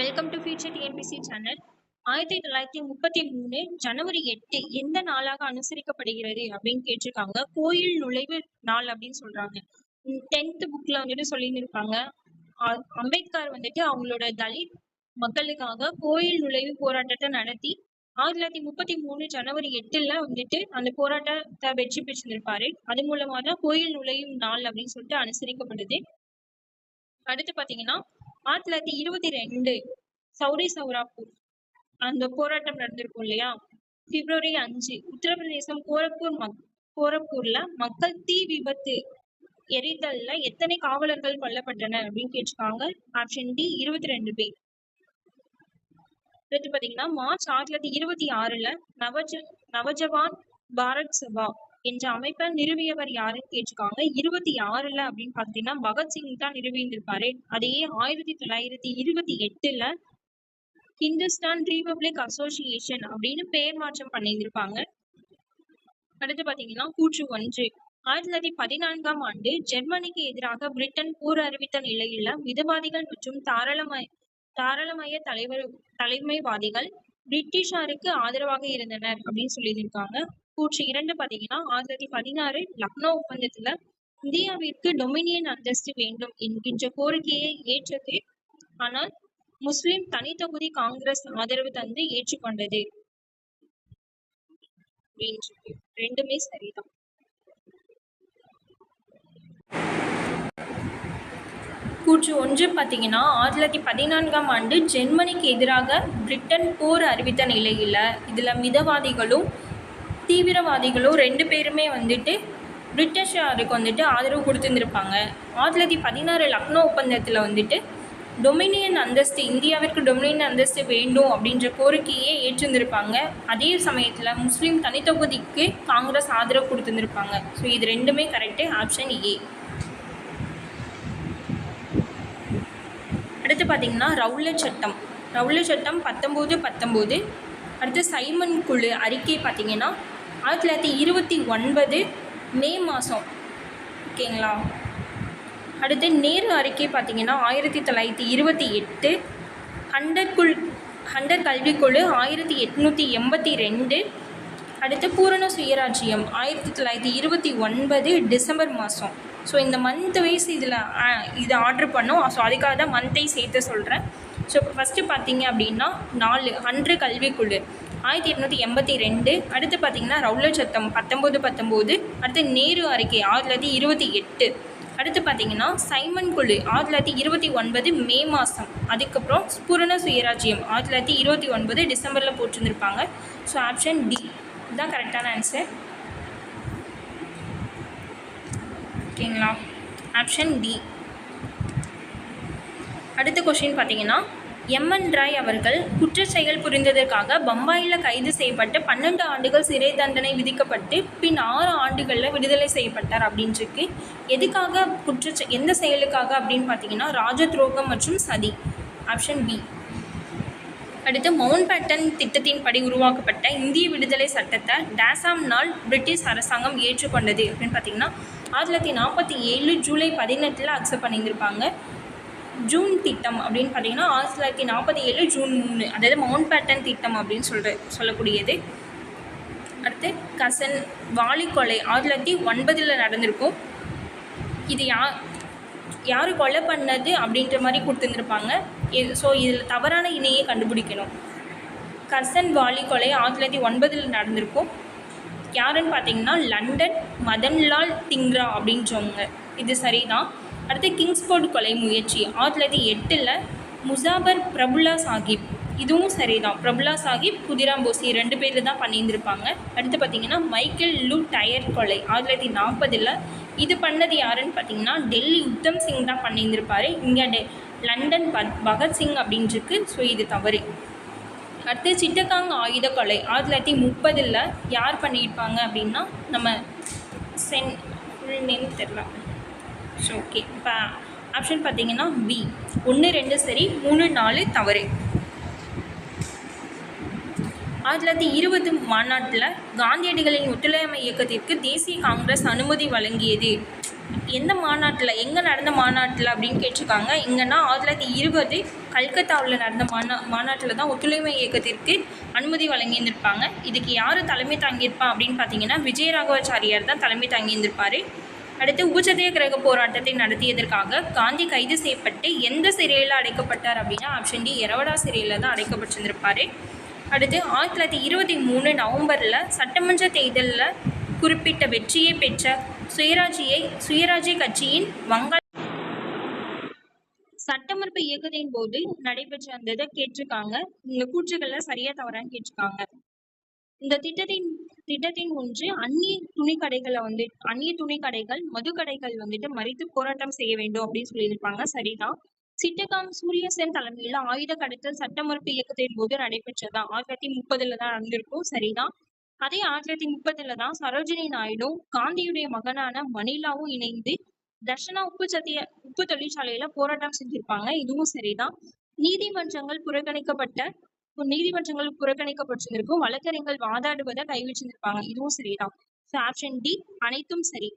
Welcome to future TNPSC channel ஆயிரத்தி தொள்ளாயிரத்தி முப்பத்தி மூணு ஜனவரி எட்டு எந்த நாளாக அனுசரிக்கப்படுகிறது அப்படின்னு கேட்டிருக்காங்க. கோயில் நுழைவு நாள் அப்படின்னு சொல்றாங்க. டென்த் புக்ல வந்துட்டு சொல்லியிருந்திருப்பாங்க. அம்பேத்கர் வந்துட்டு அவங்களோட தலித் மக்களுக்காக கோயில் நுழைவு போராட்டத்தை நடத்தி ஆயிரத்தி தொள்ளாயிரத்தி முப்பத்தி மூணு ஜனவரி எட்டுல வந்துட்டு அந்த போராட்டத்தை வெற்றி பெற்றிருப்பாரு. அது மூலமா தான் கோயில் நுழையும் நாள் அப்படின்னு சொல்லிட்டு அனுசரிக்கப்படுது. அடுத்து பாத்தீங்கன்னா ஆயிரத்தி தொள்ளாயிரத்தி இருபத்தி ரெண்டு சௌரி சௌராப்பூர் அந்த போராட்டம் நடந்திருக்கும் இல்லையா? பிப்ரவரி அஞ்சு உத்தரப்பிரதேசம் கோரக்பூர் மக் கோரப்பூர்ல மக்கள் தீ விபத்து எரிதல்ல எத்தனை காவலர்கள் கொல்லப்பட்டனர் அப்படின்னு கேட்டிருக்காங்க. ஆப்ஷன் டி இருபத்தி ரெண்டு பேர் அடுத்து பாத்தீங்கன்னா மார்ச் ஆயிரத்தி தொள்ளாயிரத்தி இருபத்தி ஆறுல நவஜ நவஜவான் பாரத் சபா என்ற அமைப்பை நிறுவியவர் யாருன்னு கேட்டிருக்காங்க இருபத்தி ஆறுல அப்படின்னு பாத்தீங்கன்னா பகத்சிங் தான் நிறுவியிருந்திருப்பாரு. அதையே ஆயிரத்தி தொள்ளாயிரத்தி இருபத்தி எட்டுல ஹிந்துஸ்தான் ரிபப்ளிக் அசோசியேஷன் அப்படின்னு பெயர் மாற்றம் பண்ணியிருந்திருப்பாங்க. அடுத்து பாத்தீங்கன்னா கூற்று ஒன்று. ஆயிரத்தி தொள்ளாயிரத்தி பதினான்காம் ஆண்டு ஜெர்மனிக்கு எதிராக பிரிட்டன் போர் அறிவித்த நிலையில மிதவாதிகள் மற்றும் தாராளமய தாராளமய தலைவர் தலைமைவாதிகள் பிரிட்டிஷாருக்கு ஆதரவாக இருந்தனர் அப்படின்னு சொல்லியிருக்காங்க கூற்று இரண்டு பாத்தீங்கன்னா ஆயிரத்தி தொள்ளாயிரத்தி பதினாறு லக்னோ ஒப்பந்தத்துல இந்தியாவிற்கு டொமினியன் அந்தஸ்து வேண்டும் என்கின்ற கோரிக்கையை ஏற்றது. ஆனால் முஸ்லிம் தனித்தொகுதி காங்கிரஸ் ஆதரவு தந்து ஏற்றுக்கொண்டது. ரெண்டுமே சரிதான். கூற்று ஒன்று பார்த்தீங்கன்னா ஆயிரத்தி தொள்ளாயிரத்தி பதினான்காம் ஆண்டு ஜெர்மனிக்கு எதிராக பிரிட்டன் போர் அறிவித்த நிலையில் இதில் மிதவாதிகளும் தீவிரவாதிகளும் ரெண்டு பேருமே வந்துட்டு பிரிட்டிஷாருக்கு வந்துட்டு ஆதரவு கொடுத்துருந்துருப்பாங்க. ஆயிரத்தி தொள்ளாயிரத்தி பதினாறு லக்னோ ஒப்பந்தத்தில் வந்துட்டு டொமினியன் அந்தஸ்து இந்தியாவிற்கு டொமினியன் அந்தஸ்து வேண்டும் அப்படின்ற கோரிக்கையே ஏற்றிருந்திருப்பாங்க. அதே சமயத்தில் முஸ்லீம் தனித்தொகுதிக்கு காங்கிரஸ் ஆதரவு கொடுத்துருந்துருப்பாங்க. ஸோ இது ரெண்டுமே கரெக்டு ஆப்ஷன் ஏ அடுத்து பார்த்தீங்கன்னா ரவுல சட்டம். ரவுல சட்டம் பத்தொம்போது பத்தொம்போது அடுத்து சைமன் குழு அறிக்கை பார்த்தீங்கன்னா ஆயிரத்தி தொள்ளாயிரத்தி இருபத்தி ஒன்பது மே மாதம் ஓகேங்களா? அடுத்து நேரு அறிக்கை பார்த்தீங்கன்னா ஆயிரத்தி தொள்ளாயிரத்தி இருபத்தி எட்டு ஹண்டர் குழு ஹண்டர் கல்விக்குழு ஆயிரத்தி எட்நூற்றி எண்பத்தி ரெண்டு அடுத்து பூரண சுயராஜ்யம் ஆயிரத்தி தொள்ளாயிரத்தி இருபத்தி ஒன்பது டிசம்பர் மாதம் ஸோ இந்த மந்த் வைஸ் இதில் இதை ஆர்டர் பண்ணோம். ஸோ அதுக்காக தான் மந்த்தை சேர்த்து சொல்கிறேன் ஸோ இப்போ ஃபஸ்ட்டு பார்த்தீங்க அப்படின்னா நாலு அன்று கல்விக்குழு. ஆயிரத்தி எட்நூற்றி எண்பத்தி ரெண்டு அடுத்து பார்த்தீங்கன்னா ரவுலர் சத்தம் பத்தொம்போது பத்தொம்போது அடுத்து நேரு அறிக்கை ஆயிரத்தி தொள்ளாயிரத்தி இருபத்தி எட்டு. அடுத்து பார்த்தீங்கன்னா சைமன் குழு ஆயிரத்தி தொள்ளாயிரத்தி இருபத்தி ஒன்பது மே மாதம் அதுக்கப்புறம் ஸ்புரண சுயராஜ்யம் ஆயிரத்தி தொள்ளாயிரத்தி இருபத்தி ஒன்பது டிசம்பரில் போட்டிருந்துருப்பாங்க. ஸோ ஆப்ஷன் டி இதுதான் கரெக்டான ஆன்சர் ஓகேங்களா? ஆப்ஷன் டி அடுத்த கொஷின் பார்த்தீங்கன்னா எம்என் ராய் அவர்கள் குற்ற செயல் புரிந்ததற்காக பம்பாயில் கைது செய்யப்பட்டு பன்னெண்டு ஆண்டுகள் சிறை தண்டனை விதிக்கப்பட்டு பின் ஆறு ஆண்டுகளில் விடுதலை செய்யப்பட்டார் அப்படின்ட்டுருக்கு எதுக்காக குற்ற எந்த செயலுக்காக அப்படின்னு பார்த்தீங்கன்னா ராஜ துரோகம் மற்றும் சதி ஆப்ஷன் பி அடுத்து மவுண்ட் பேட்டன் திட்டத்தின்படி உருவாக்கப்பட்ட இந்திய விடுதலை சட்டத்தை டேசாம் நாள் பிரிட்டிஷ் அரசாங்கம் ஏற்றுக்கொண்டது அப்படின்னு பார்த்தீங்கன்னா ஆயிரத்தி தொள்ளாயிரத்தி நாற்பத்தி ஏழு ஜூலை பதினெட்டில் அக்செப்ட் பண்ணியிருந்திருப்பாங்க. ஜூன் திட்டம் அப்படின்னு பார்த்தீங்கன்னா ஆயிரத்தி தொள்ளாயிரத்தி நாற்பத்தி ஏழு ஜூன் மூணு அதாவது மவுண்ட் பேட்டன் திட்டம் அப்படின்னு சொல்கிற சொல்லக்கூடியது. அடுத்து கசன் வாலி கொலை ஆயிரத்தி தொள்ளாயிரத்தி ஒன்பதில் நடந்திருக்கும். இது யா யார் கொலை பண்ணது அப்படின்ற மாதிரி கொடுத்துருந்துருப்பாங்க. இது ஸோ இதில் தவறான இணையை கண்டுபிடிக்கணும். கசன் வாலி கொலை ஆயிரத்தி தொள்ளாயிரத்தி ஒன்பதில் நடந்திருக்கும். யாருன்னு பார்த்தீங்கன்னா லண்டன் மதன்லால் திங்ரா அப்படின்றவங்க. இது சரிதான். அடுத்து கிங்ஸ்போர்ட் கொலை முயற்சி. ஆயிரத்தி தொள்ளாயிரத்தி எட்டில் முசாபர் பிரபுல்லா சாஹிப் இதுவும் சரிதான். பிரபுல்லா சாஹிப் குதிராம் போசி ரெண்டு பேர் தான் பண்ணியிருந்திருப்பாங்க. அடுத்து பார்த்தீங்கன்னா மைக்கேல் லூ டயர் கொலை. ஆயிரத்தி தொள்ளாயிரத்தி நாற்பதில் இது பண்ணது யாருன்னு பார்த்தீங்கன்னா டெல்லி உத்தம் சிங் தான் பண்ணியிருந்திருப்பாரு. இங்கே டெ லண்டன் பத் பகத்சிங் அப்படின்ட்டுருக்கு ஸோ இது தவறு. அடுத்து சிட்டகாங் ஆயுத கொலை. ஆயிரத்தி தொள்ளாயிரத்தி முப்பதில் யார் பண்ணியிருப்பாங்க அப்படின்னா நம்ம சென் ஃபுல் நேம் தெரில ஸோ ஓகே இப்போ ஆப்ஷன் பார்த்தீங்கன்னா பி ஒன்று ரெண்டு சரி மூணு நாலு தவறு. ஆயிரத்தி தொள்ளாயிரத்தி இருபது மாநாட்டில் காந்தியடிகளின் ஒத்துழையாமை இயக்கத்திற்கு தேசிய காங்கிரஸ் அனுமதி வழங்கியது. எந்த மாநாட்டில் எங்கே நடந்த மாநாட்டில் அப்படின்னு கேட்டிருக்காங்க. எங்கன்னா ஆயிரத்தி தொள்ளாயிரத்தி இருபது கல்கத்தாவில் நடந்த மாநா மாநாட்டில் தான் ஒத்துழைமை இயக்கத்திற்கு அனுமதி வழங்கியிருந்திருப்பாங்க. இதுக்கு யார் தலைமை தாங்கியிருப்பா அப்படின்னு பார்த்தீங்கன்னா விஜயராகவாச்சாரியார் தான் தலைமை தாங்கியிருந்திருப்பார். அடுத்து உபசத்தியாகிரக போராட்டத்தை நடத்தியதற்காக காந்தி கைது செய்யப்பட்டு எந்த சிறையில் அடைக்கப்பட்டார் அப்படின்னா ஆப்ஷன் டி எரவடா சிறையில் தான் அடைக்கப்பட்டிருந்திருப்பார். அடுத்து ஆயிரத்தி தொள்ளாயிரத்தி இருபத்தி மூணு நவம்பரில் சட்டமன்ற தேர்தலில் குறிப்பிட்ட வெற்றியை பெற்ற சுயராஜ்யை சுயராஜ்ய கட்சியின் வங்க சட்டமறுப்பு இயக்கத்தின் போது நடைபெற்ற அந்த இதை கேட்டிருக்காங்க. இந்த கூற்றுக்கள்ல சரியா தவறான்னு கேட்டிருக்காங்க. இந்த திட்டத்தின் திட்டத்தின் ஒன்று அந்நிய துணிக்கடைகளை வந்து அந்நிய துணி கடைகள் மது கடைகள் வந்துட்டு மறித்து போராட்டம் செய்ய வேண்டும் அப்படின்னு சொல்லியிருப்பாங்க. சரிதான் சிட்டகாம் சூரியசென் தலைமையில ஆயுத கடத்தல் சட்டமறுப்பு இயக்கத்தின் போது நடைபெற்றதா? ஆயிரத்தி தொள்ளாயிரத்தி முப்பதுல தான் நடந்திருக்கும். சரிதான் அதே ஆயிரத்தி தொள்ளாயிரத்தி முப்பதுல தான் சரோஜினி நாயுடு காந்தியுடைய மகனான மணிலாவும் இணைந்து தர்ஷனா உப்பு சத்திய உப்பு தொழிற்சாலையில போராட்டம் செஞ்சிருப்பாங்க. இதுவும் சரிதான் நீதிமன்றங்கள் புறக்கணிக்கப்பட்ட நீதிமன்றங்கள் புறக்கணிக்கப்பட்டிருந்திருக்கும் வழக்கறிஞர்கள் வாதாடுவதை கைவிச்சிருந்திருப்பாங்க இதுவும் சரிதான். ஸோ ஆப்ஷன் டி அனைத்தும் சரி.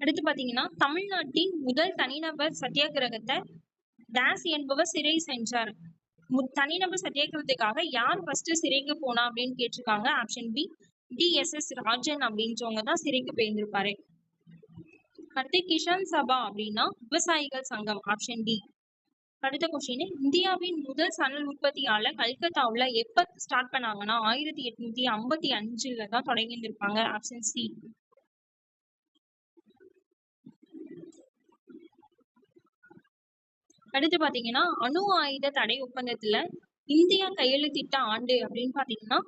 அடுத்து பாத்தீங்கன்னா தமிழ்நாட்டின் முதல் தனிநபர் சத்தியாகிரகத்தை டேஸ் என்பவர் சிறை சென்றார். தனிநபர் சத்தியாகிரகத்துக்காக யார் ஃபர்ஸ்ட் சிறைக்கு போனா அப்படின்னு கேட்டிருக்காங்க. Option B T S S Rajan அப்படின்றவங்க தான் சிறைக்கு போயிருந்திருப்பாரு. அடுத்து கிஷான் சபா அப்படின்னா விவசாயிகள் சங்கம். ஆப்ஷன் டி அடுத்த கொஸ்டின் இந்தியாவின் முதல் சணல் உற்பத்தியாளர் கல்கத்தாவுல எப்ப ஸ்டார்ட் பண்ணாங்கன்னா ஆயிரத்தி எட்நூத்தி ஐம்பத்தி அஞ்சுல தான் தொடங்கி இருந்திருப்பாங்க ஆப்ஷன் சி அடுத்து பாத்தீங்கன்னா அணு ஆயுத தடை ஒப்பந்தத்துல இந்தியா கையெழுத்திட்ட ஆண்டு அப்படின்னு பாத்தீங்கன்னா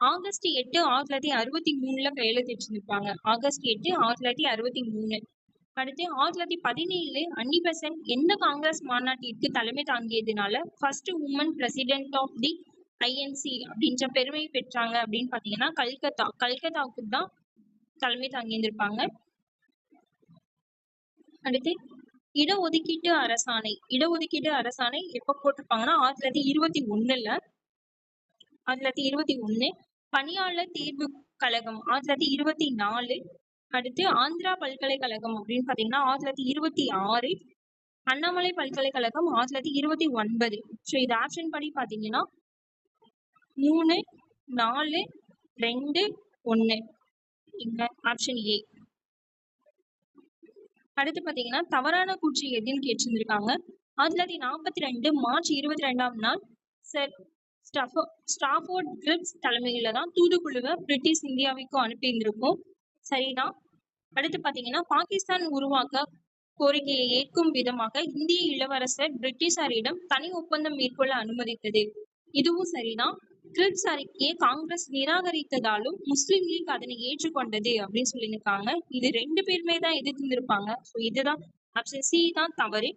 ஆகஸ்ட் எட்டு ஆயிரத்தி தொள்ளாயிரத்தி அறுபத்தி மூணுல கையெழுத்திட்டிருந்திருப்பாங்க ஆகஸ்ட் எட்டு ஆயிரத்தி தொள்ளாயிரத்தி அறுபத்தி மூணு. அடுத்து ஆயிரத்தி தொள்ளாயிரத்தி பதினேழு அன்னி பெசன்ட் எந்த காங்கிரஸ் மாநாட்டிற்கு தலைமை தாங்கியதுனால first woman president of the INC அப்படின்ற பெருமை பெற்றாங்க அப்படின்னு பாத்தீங்கன்னா கல்கத்தா. கல்கத்தாவுக்கு தான் தலைமை தாங்கியிருந்திருப்பாங்க. அடுத்து இடஒதுக்கீட்டு அரசாணை. இடஒதுக்கீட்டு அரசாணை எப்ப போட்டிருப்பாங்கன்னா ஆயிரத்தி தொள்ளாயிரத்தி இருபத்தி ஒண்ணுல. ஆயிரத்தி தொள்ளாயிரத்தி இருபத்தி ஒண்ணு பணியாளர் தேர்வு கழகம் ஆயிரத்தி தொள்ளாயிரத்தி இருபத்தி நாலு அடுத்து ஆந்திரா பல்கலைக்கழகம் அப்படின்னு பாத்தீங்கன்னா ஆயிரத்தி தொள்ளாயிரத்தி இருபத்தி ஆறு அண்ணாமலை பல்கலைக்கழகம் ஆயிரத்தி தொள்ளாயிரத்தி இருபத்தி ஒன்பது. ஸோ இது ஆப்ஷன் படி பாத்தீங்கன்னா மூணு நாலு ரெண்டு ஒன்று இங்க ஆப்ஷன் ஏ அடுத்து பாத்தீங்கன்னா தவறான கூற்று எதுன்னு கேட்டிருந்திருக்காங்க. ஆயிரத்தி தொள்ளாயிரத்தி நாற்பத்தி ரெண்டு மார்ச் இருபத்தி ரெண்டாம் நாள் சர் ஸ்டாஃபோ ஸ்டாஃபோர்ட் கிரிப்ஸ் தலைமையில தான் தூதுக்குழுவை பிரிட்டிஷ் இந்தியாவுக்கும் அனுப்பியிருந்திருக்கும். சரிதான். அடுத்து பாத்தீங்கன்னா பாகிஸ்தான் உருவாக்க கோரிக்கையை ஏற்கும் விதமாக இந்திய இளவரசர் பிரிட்டிஷாரிடம் தனி ஒப்பந்தம் மேற்கொள்ள அனுமதித்தது. இதுவும் சரிதான். கிரிப்ஸ் அறிக்கையை காங்கிரஸ் நிராகரித்ததாலும் முஸ்லிம் லீக் அதனை ஏற்றுக்கொண்டது அப்படின்னு சொல்லியிருக்காங்க. இது ரெண்டு பேருமே தான் எதிர்த்திருந்திருப்பாங்க. ஸோ இதுதான் ஆப்ஷன் சி தான் தவறு.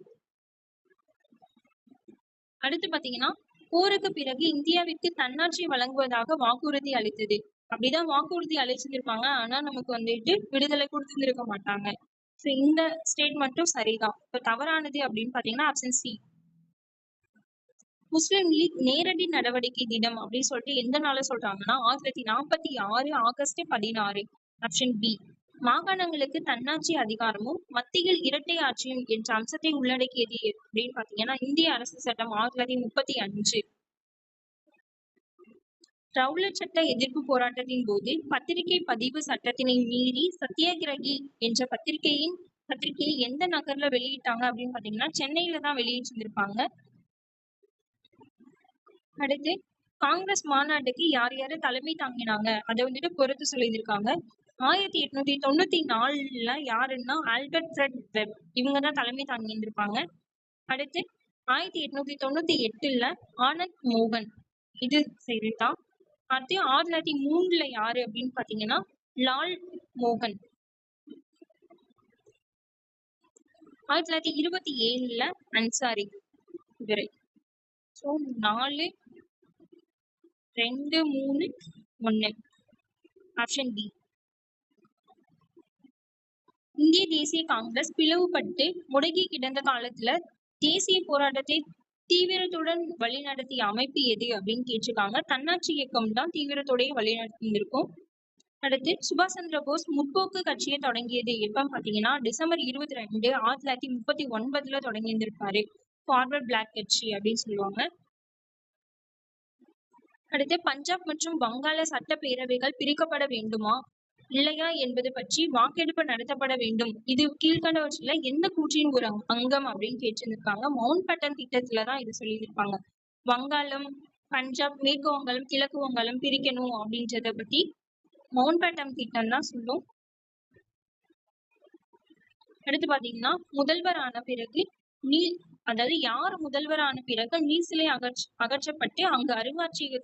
அடுத்து பாத்தீங்கன்னா போருக்கு பிறகு இந்தியாவிற்கு தன்னாட்சி வழங்குவதாக வாக்குறுதி அளித்தது. அப்படிதான் வாக்குறுதி அளிச்சிருந்திருப்பாங்க ஆனா நமக்கு வந்துட்டு விடுதலை கொடுத்துருக்க மாட்டாங்க. ஸோ இந்த ஸ்டேட் மட்டும் சரிதான். இப்போ தவறானது அப்படின்னு பார்த்தீங்கன்னா ஆப்ஷன் சி முஸ்லிம் லீக் நேரடி நடவடிக்கை தினம் அப்படின்னு சொல்லிட்டு எந்த நாள சொல்றாங்கன்னா ஆயிரத்தி நாற்பத்தி ஆறு ஆகஸ்ட் பதினாறு ஆப்ஷன் பி மாகாணங்களுக்கு தன்னாட்சி அதிகாரமும் மத்தியில் இரட்டை ஆட்சியும் என்ற அம்சத்தை உள்ளடக்கியது அப்படின்னு பாத்தீங்கன்னா இந்திய அரசு சட்டம் ஆயிரத்தி தொள்ளாயிரத்தி முப்பத்தி அஞ்சு. ரவுலட் சட்ட எதிர்ப்பு போராட்டத்தின் போது பத்திரிகை பதிவு சட்டத்தினை மீறி சத்தியாகிரகி என்ற பத்திரிகையின் பத்திரிகையை எந்த நகர்ல வெளியிட்டாங்க அப்படின்னு பாத்தீங்கன்னா சென்னையில தான் வெளியிட்டிருந்திருப்பாங்க. அடுத்து காங்கிரஸ் மாநாட்டுக்கு யார் யாரு தலைமை தாங்கினாங்க? அதை வந்துட்டு பொறுத்து சொல்லியிருக்காங்க ஆயிரத்தி எட்நூத்தி தொண்ணூத்தி நாலுல யாருன்னா ஆல்பர்ட் ஃப்ரெட் வெப். இவங்க தான் தலைமை தாங்கி இருந்திருப்பாங்க அடுத்து ஆயிரத்தி எட்நூத்தி தொண்ணூத்தி எட்டுல ஆனந்த் மோகன். இது செய்தித்தான் அடுத்து ஆயிரத்தி தொள்ளாயிரத்தி மூணுல யாரு அப்படின்னு பாத்தீங்கன்னா லால் மோகன். ஆயிரத்தி தொள்ளாயிரத்தி இருபத்தி ஏழுல அன்சாரி இவரு. ஸோ நாலு ரெண்டு மூணு ஒன்று ஆப்ஷன் பி இந்திய தேசிய காங்கிரஸ் பிளவுபட்டு முடங்கி கிடந்த காலத்துல தேசிய போராட்டத்தை தீவிரத்துடன் வழிநடத்திய அமைப்பு எது அப்படின்னு கேட்டிருக்காங்க. தன்னாட்சி இயக்கம் தான் தீவிரத்தோடைய வழிநடத்தியிருக்கும் அடுத்து சுபாஷ் சந்திர போஸ் முற்போக்கு கட்சியை தொடங்கியது எப்பன்னு பாத்தீங்கன்னா டிசம்பர் இருபத்தி ரெண்டு ஆயிரத்தி தொள்ளாயிரத்தி முப்பத்தி ஒன்பதுல தொடங்கி இருந்திருப்பாரு ஃபார்வர்ட் பிளாக் கட்சி அப்படின்னு சொல்லுவாங்க. அடுத்து பஞ்சாப் மற்றும் வங்காள சட்டப்பேரவைகள் பிரிக்கப்பட வேண்டுமா? இல்லையா என்பது பற்றி வாக்கெடுப்பு நடத்தப்பட வேண்டும். இது கீழ்கண்டவற்றில எந்த கூற்றின் ஒரு அங்கம் அப்படின்னு கேட்டிருந்திருக்காங்க. மவுண்ட் பட்டன் திட்டத்துல தான் இது சொல்லியிருப்பாங்க. வங்காளம் பஞ்சாப் மேற்கு வங்காளம் கிழக்கு வங்காளம் பிரிக்கணும் அப்படின்றத பத்தி மவுண்ட் பேட்டன் திட்டம் தான் சொல்லும். அடுத்து பாத்தீங்கன்னா முதல்வரான பிறகு நீ அதாவது யார் முதல்வரான பிறகு நீசிலை சிலை அகற்றப்பட்டு அங்கு அருங்காட்சியக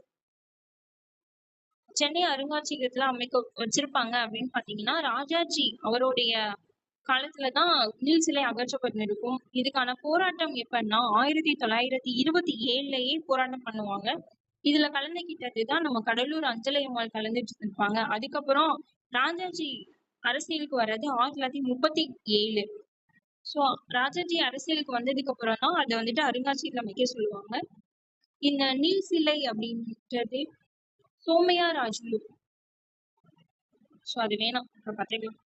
சென்னை அருங்காட்சியகத்துல அமைக்க வச்சிருப்பாங்க அப்படின்னு பாத்தீங்கன்னா ராஜாஜி அவருடைய காலத்துலதான் நீல் சிலை அகற்றப்பட்டிருக்கும். இதுக்கான போராட்டம் எப்பன்னா ஆயிரத்தி தொள்ளாயிரத்தி இருபத்தி ஏழுலயே போராட்டம் பண்ணுவாங்க. இதுல கலந்துகிட்டதுதான் நம்ம கடலூர் அஞ்சலை அம்மாள் கலந்துட்டு இருப்பாங்க அதுக்கப்புறம் ராஜாஜி அரசியலுக்கு வர்றது ஆயிரத்தி தொள்ளாயிரத்தி முப்பத்தி ஏழு. ஸோ ராஜாஜி அரசியலுக்கு வந்ததுக்கு அப்புறம் தான் அதை வந்துட்டு அருங்காட்சியகத்தில் அமைக்க சொல்லுவாங்க. இந்த நீல் சிலை அப்படின்றது சோமையா ராஜுலு ஸோ அது வேணாம். அப்புறம் பார்த்துக்கலாம்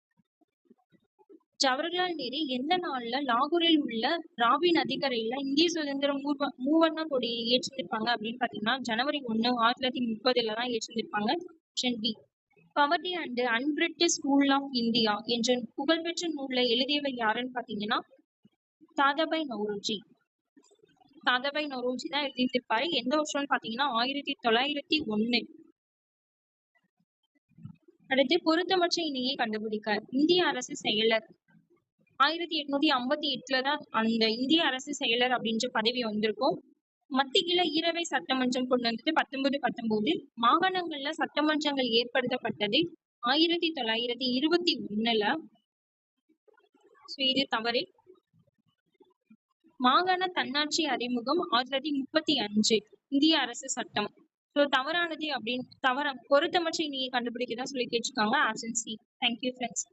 ஜவஹர்லால் நேரு எந்த நாள்ல லாகூரில் உள்ள ராவி நதிக்கரையில இந்திய சுதந்திர மூவ மூவர்ண கொடி ஏற்றிருப்பாங்க அப்படின்னு பாத்தீங்கன்னா ஜனவரி ஒண்ணு ஆயிரத்தி தொள்ளாயிரத்தி முப்பதுல தான் ஏற்றிருப்பாங்க option B poverty and unBritish school of India என்ற புகழ்பெற்ற நூலை எழுதியவர் யாருன்னு பாத்தீங்கன்னா தாதாபாய் நௌரோஜி. தாதாபாய் நௌரோஜி தான் எழுதியிருப்பாரு. எந்த வருஷம்னு பாத்தீங்கன்னா ஆயிரத்தி தொள்ளாயிரத்தி ஒன்னு அடுத்து பொருத்தமற்ற இணையை கண்டுபிடிக்க இந்திய அரசு செயலர். ஆயிரத்தி எட்நூத்தி ஐம்பத்தி எட்டுல தான் அந்த இந்திய அரசு செயலர் அப்படின்ற பதவி வந்திருக்கும். மத்தியில ஈரவை சட்டமன்றம் கொண்டு வந்தது பத்தொன்பது பத்தொன்பது. மாகாணங்கள்ல சட்டமன்றங்கள் ஏற்படுத்தப்பட்டது ஆயிரத்தி தொள்ளாயிரத்தி இருபத்தி ஒண்ணுல. ஸோ இது தவறு. மாகாண தன்னாட்சி அறிமுகம் ஆயிரத்தி தொள்ளாயிரத்தி முப்பத்தி அஞ்சு இந்திய அரசு சட்டம். ஸோ தவறானது அப்படின்னு தவற பொருத்தமற்ற நீங்க கண்டுபிடிக்க தான் சொல்லி கேட்டிருக்காங்க ஆப்ஷன் சி தேங்க்யூ ஃப்ரெண்ட்ஸ்